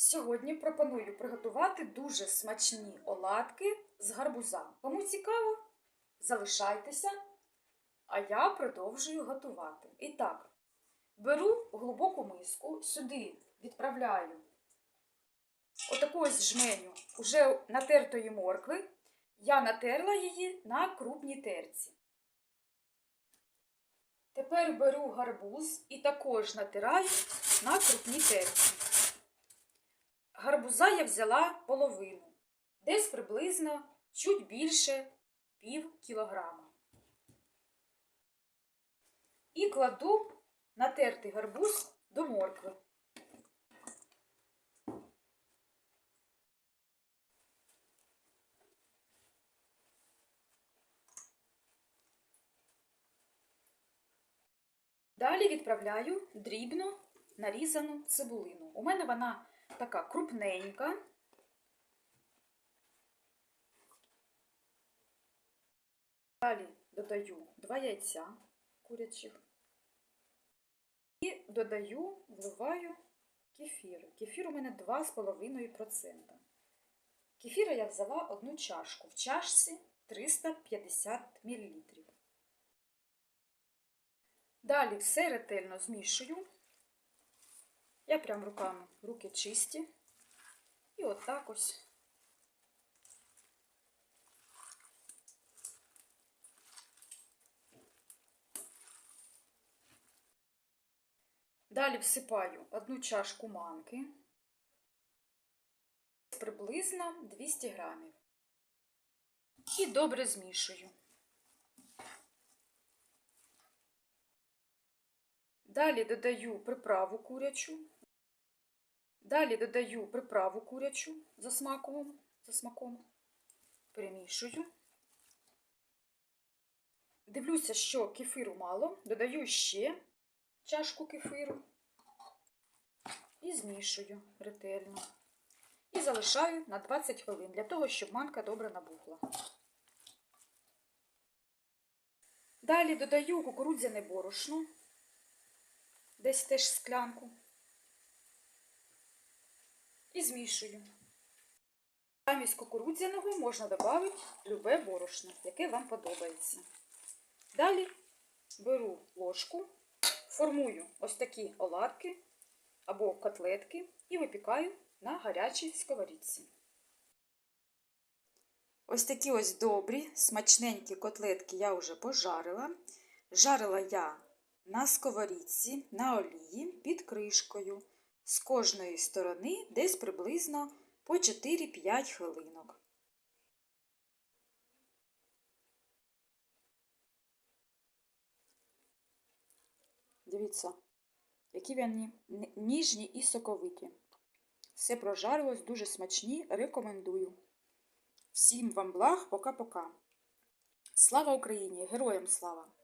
Сьогодні пропоную приготувати дуже смачні оладки з гарбуза. Кому цікаво, залишайтеся, а я продовжую готувати. І так, беру глибоку миску, сюди відправляю отаку ось жменю уже натертої моркви. Я натерла її на крупній терці. Тепер беру гарбуз і також натираю на крупній терці. Гарбуза я взяла половину, десь приблизно чуть більше пів кілограма. І кладу натертий гарбуз до моркви. Далі відправляю дрібно нарізану цибулину. У мене вона така крупненька. Далі додаю два яйця курячих і додаю, вливаю кефір. Кефір у мене 2,5%. Кефіра я взяла одну чашку. В чашці 350 мл. Далі все ретельно змішую. Я прям руками, руки чисті. І отак ось. Далі всипаю одну чашку манки, приблизно 200 грамів. І добре змішую. Далі додаю приправу курячу. Далі додаю приправу курячу за смаком, за смаком. Перемішую. Дивлюся, що кефіру мало. Додаю ще чашку кефіру і змішую ретельно. І залишаю на 20 хвилин для того, щоб манка добре набухла. Далі додаю кукурудзяне борошно десь теж склянку. І змішую. Замість кукурудзяного можна додати любе борошно, яке вам подобається. Далі беру ложку, формую ось такі оладки або котлетки і випікаю на гарячій сковорідці. Ось такі ось добрі, смачненькі котлетки я вже пожарила. Жарила я на сковорідці на олії під кришкою з кожної сторони десь приблизно по 4-5 хвилинок. Дивіться, які вони ніжні і соковиті. Все прожарилось, дуже смачні, рекомендую. Всім вам благ, пока-пока. Слава Україні! Героям слава!